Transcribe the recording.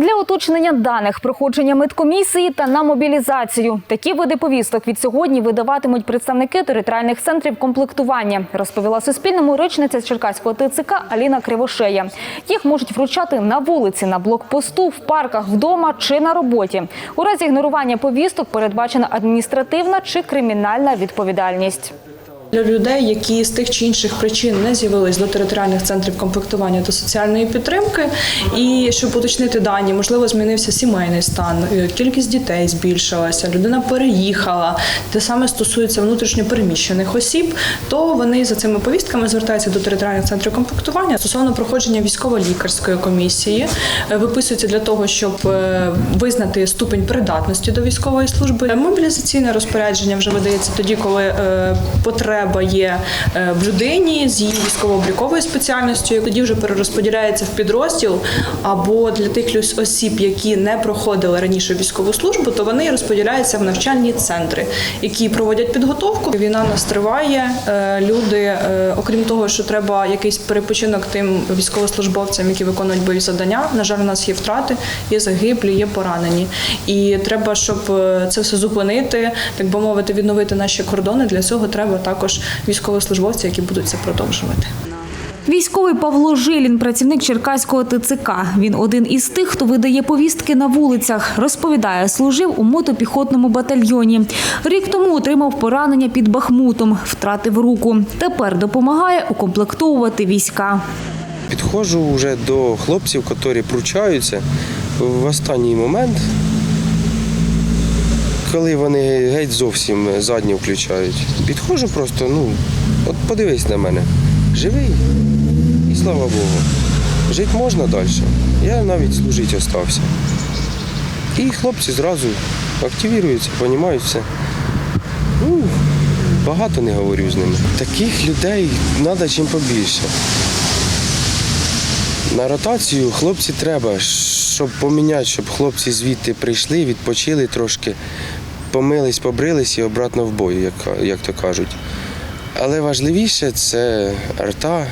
Для уточнення даних, проходження медкомісії та на мобілізацію. Такі види повісток від сьогодні видаватимуть представники територіальних центрів комплектування, розповіла Суспільному речниця Черкаського ТЦК Аліна Кривошея. Їх можуть вручати на вулиці, на блокпосту, в парках, вдома чи на роботі. У разі ігнорування повісток передбачена адміністративна чи кримінальна відповідальність. Для людей, які з тих чи інших причин не з'явились до територіальних центрів комплектування та соціальної підтримки, і щоб уточнити дані, можливо, змінився сімейний стан, е, кількість дітей збільшилася, людина переїхала, те саме стосується внутрішньопереміщених осіб, то вони за цими повістками звертаються до територіальних центрів комплектування. Стосовно проходження військово-лікарської комісії, е, виписуються для того, щоб е, визнати ступень придатності до військової служби. Мобілізаційне розпорядження вже видається тоді, коли е, потреба є е, в людині з її військово-обліковою спеціальністю. і Тоді вже перерозподіляється в підрозділ або для тих осіб, які не проходили раніше військову службу, то вони розподіляються в навчальні центри, які проводять підготовку. Війна нас триває. Е, Люди, е, окрім того, що треба якийсь перепочинок тим військовослужбовцям, які виконують бойові завдання. На жаль, у нас є втрати, є загиблі, є поранені. І треба, щоб це все зупинити, так би мовити, відновити наші кордони. Для цього треба також військовослужбовці, які будуть це продовжувати. Військовий Павло Жилін, працівник Черкаського ТЦК. Він один із тих, хто видає повістки на вулицях. Розповідає, служив у мотопіхотному батальйоні. Рік тому отримав поранення під Бахмутом, втратив руку. Тепер допомагає укомплектовувати війська. Підходжу вже до хлопців, які пручаються в останній момент, коли вони геть зовсім задню включають. Підходжу просто, ну, от подивись на мене. Живий і слава Богу. Жити можна далі. Я навіть служити остався. І хлопці зразу активіруються, розуміють все. Ну, багато не говорю з ними. Таких людей треба чим побільше. На ротацію хлопці треба, щоб поміняти, щоб хлопці звідти прийшли, відпочили трошки, помились, побрились і обратно в бой, як, як то кажуть. Але важливіше це арта,